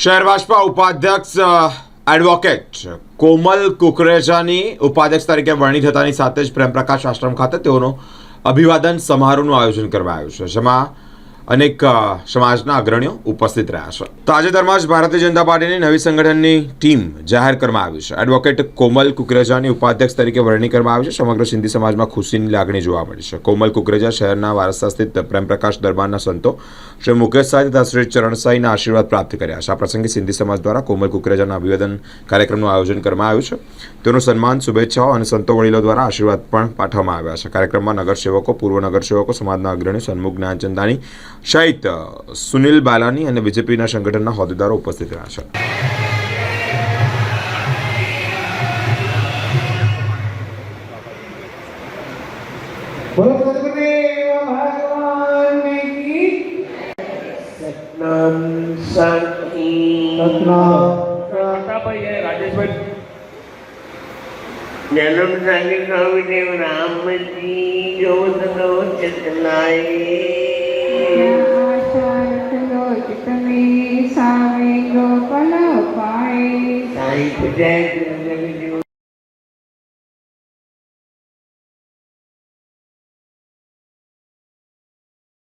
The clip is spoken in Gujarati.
શહેર ભાજપા ઉપાધ્યક્ષ એડવોકેટ કોમલ કુકરેજાની ઉપાધ્યક્ષ તરીકે વરણી થતાની સાથે જ પ્રેમપ્રકાશ આશ્રમ ખાતે તેઓનો અભિવાદન સમારોહનું આયોજન કરવામાં આવ્યું છે, જેમાં અનેક સમાજના અગ્રણીઓ ઉપસ્થિત રહ્યા છે. તાજેતરમાં જ ભારતીય જનતા પાર્ટીની નવી સંગઠનની ટીમ જાહેર કરવામાં આવી છે. એડવોકેટ કોમલ કુકરેજાની ઉપાધ્યક્ષ તરીકે વરણી કરવામાં આવી છે. સમગ્ર સિંધી સમાજમાં ખુશીની લાગણી જોવા મળી છે. કોમલ કુકરેજા શહેરના વારસા સ્થિત પ્રેમપ્રકાશ દરબારના સંતો શ્રી મુકેશ સાહેબ તથા શ્રી ચરણ સાંઈના આશીર્વાદ પ્રાપ્ત કર્યા છે આ પ્રસંગે સિંધી સમાજ દ્વારા કોમલ કુકરેજાના અભિવાદન કાર્યક્રમનું આયોજન કરવામાં આવ્યું છે તેનું સન્માન શુભેચ્છાઓ અને સંતો વડીલો દ્વારા આશીર્વાદ પણ પાઠવવામાં આવ્યા છે કાર્યક્રમમાં નગરસેવકો પૂર્વ નગરસેવકો સમાજના અગ્રણી સન્મુખ જ્ઞાનચંદાની સહિત સુનિલ બાલાની અને બીજેપીના સંગઠનના હોદ્દેદારો ઉપસ્થિત રહ્યા છે બોલો સદગુરુદેવ ભગવાન અને રાજેશભાઈ જન્મ સાગર સ્વામીદેવ રામજી જોતનો ચેતનાય તમે સામે ગોપલ પાય સાઈ જગત